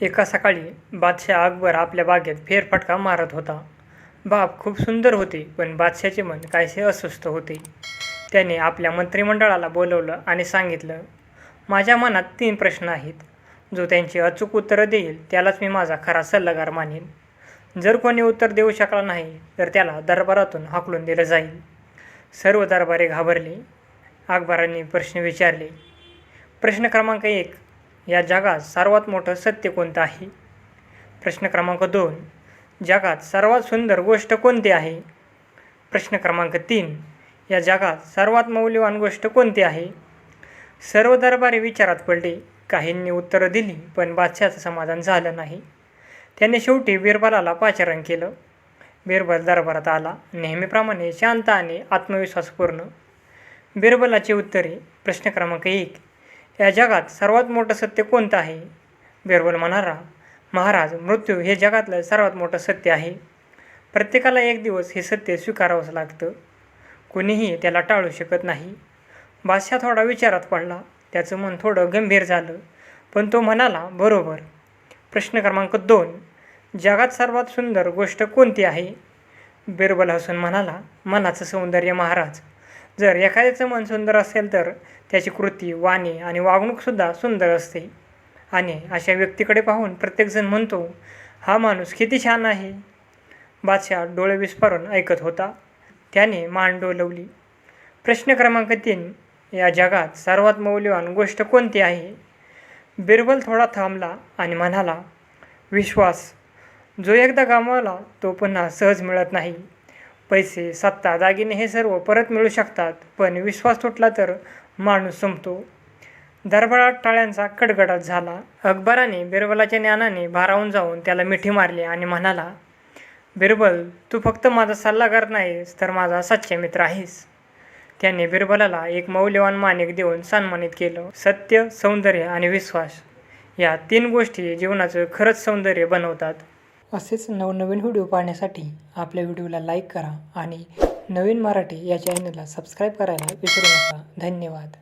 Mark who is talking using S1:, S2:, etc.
S1: एका सकाळी बादशाह अकबर आपल्या बागेत फेरफटका मारत होता. बाग खूप सुंदर होती पण बादशाचे मन काहीसे अस्वस्थ होते. त्याने आपल्या मंत्रिमंडळाला बोलवलं आणि सांगितलं माझ्या मनात तीन प्रश्न आहेत. जो त्यांची अचूक उत्तरं देईल त्यालाच मी माझा खरा सल्लागार मानेन. जर कोणी उत्तर देऊ शकला नाही तर त्याला दरबारातून हाकलून दिलं जाईल. सर्व दरबारे घाबरले. अकबरांनी प्रश्न विचारले प्रश्न क्रमांक एक या जगात सर्वात मोठं सत्य कोणतं आहे? प्रश्न क्रमांक दोन. जगात सर्वात सुंदर गोष्ट कोणती आहे? प्रश्न क्रमांक तीन. या जगात सर्वात मौल्यवान गोष्ट कोणती आहे? सर्व दरबारी विचारात पडले. काहींनी उत्तरं दिली पण बादशाचं समाधान झालं नाही. त्याने शेवटी बिरबलाला पाचारण केलं. बिरबल दरबारात आला. नेहमीप्रमाणे शांत आणि आत्मविश्वासपूर्ण. बिरबलाची उत्तरे. प्रश्न क्रमांक एक. या जगात सर्वात मोठं सत्य कोणतं आहे? बिरबल म्हणाला महाराज मृत्यू हे जगातलं सर्वात मोठं सत्य आहे. प्रत्येकाला एक दिवस हे सत्य स्वीकारावंच लागतं. कुणीही त्याला टाळू शकत नाही. बादशाह थोडा विचारात पडला. त्याचं मन थोडं गंभीर झालं पण तो म्हणाला बरोबर. प्रश्न क्रमांक दोन. जगात सर्वात सुंदर गोष्ट कोणती आहे? बिरबल हसून म्हणाला मनाचं सौंदर्य महाराज. जर एखाद्याचं मन सुंदर असेल तर त्याची कृती वाणी आणि वागणूकसुद्धा सुंदर असते. आणि अशा व्यक्तीकडे पाहून प्रत्येकजण म्हणतो हा माणूस किती छान आहे. बादशाह डोळे विस्फारून ऐकत होता. त्याने मान डोलवली. प्रश्न क्रमांक तीन. या जगात सर्वात मौल्यवान गोष्ट कोणती आहे? बिरबल थोडा थांबला आणि म्हणाला विश्वास. जो एकदा गमावला तो पुन्हा सहज मिळत नाही. पैसे सत्ता दागिने हे सर्व परत मिळू शकतात पण विश्वास तुटला तर माणूस संपतो. दरबारात टाळ्यांचा कडकडाट झाला. अकबराने बिरबलाच्या ज्ञानाने भारावून जाऊन त्याला मिठी मारली आणि म्हणाला बिरबल तू फक्त माझा सल्लागार नाहीस तर माझा सच्चे मित्र आहेस. त्याने बिरबलाला एक मौल्यवान मानिक देऊन सन्मानित केलं. सत्य सौंदर्य आणि विश्वास या तीन गोष्टी जीवनाचं खरंच सौंदर्य बनवतात. असेच नवनवीन व्हिडिओ पाहण्यासाठी आपल्या व्हिडिओला लाईक करा आणि नवीन मराठी या चॅनलला सबस्क्राईब करायला विसरू नका. धन्यवाद.